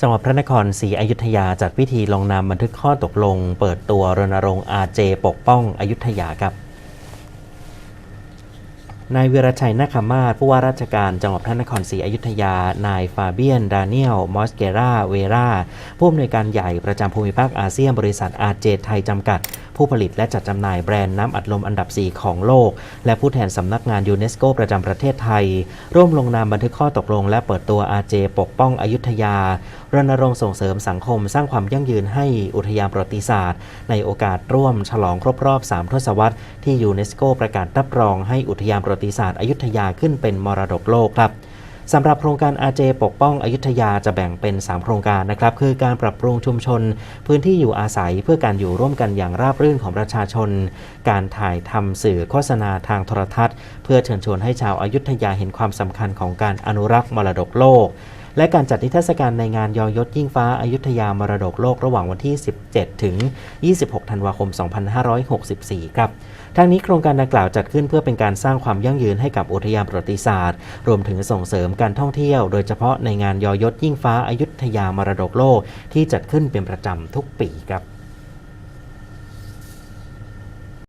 จังหวัดพระนครศรีอยุธยาจัดพิธีลงนามบันทึกข้อตกลง เปิดตัวรณรงค์อาเจปกป้องอยุธยาครับ นายวีรชัยนาคมาศผู้ว่าราชการจังหวัดพระนครศรีอยุธยา นายฟาเบียน ดาเนียล มอสเกรา เวรา ผู้อำนวยการใหญ่ประจำภูมิภาคอาเซียนบริษัทอาเจไทยจำกัด ผู้ผลิตและจัดจำหน่ายแบรนด์น้ำอัดลมอันดับ 4 ของโลก และผู้แทนสำนักงานยูเนสโกประจำประเทศไทย ร่วมลงนามบันทึกข้อตกลง และเปิดตัวอาเจปกป้องอยุธยารณรงค์ส่งเสริมสังคมสร้างความยั่งยืนให้อุทยานประวัติศาสตร์ ในโอกาสร่วมฉลองครบรอบ 3 ทศวรรษที่ยูเนสโกประกาศรับรองให้อุทยานประวัติศาสตร์อยุธยาขึ้นเป็นมรดกโลกครับสำหรับโครงการอาเจปกป้องอยุธยาจะแบ่งเป็น 3 โครงการนะครับ คือการปรับปรุงชุมชน พื้นที่อยู่อาศัยเพื่อการอยู่ร่วมกันอย่างราบรื่นของประชาชน การถ่ายทำสื่อโฆษณาทางโทรทัศน์ เพื่อเชิญชวนให้ชาวอายุทยาเห็นความสำคัญของการอนุรักษ์มรดกโลก และการจัดนิทรรศการในงานยอยศยิ่งฟ้าอายุทยามรดกโลกระหว่างวันที่ 17 ถึง 26 ธันวาคม 2564 ครับทั้งนี้โครงการดังกล่าวจัดขึ้นเพื่อเป็นการสร้างความยั่งยืนให้กับอุทยานประวัติศาสตร์ รวมถึงส่งเสริมการท่องเที่ยว โดยเฉพาะในงานยอยศยิ่งฟ้าอายุทยามรดกโลก ที่จัดขึ้นเป็นประจำทุกปีครับ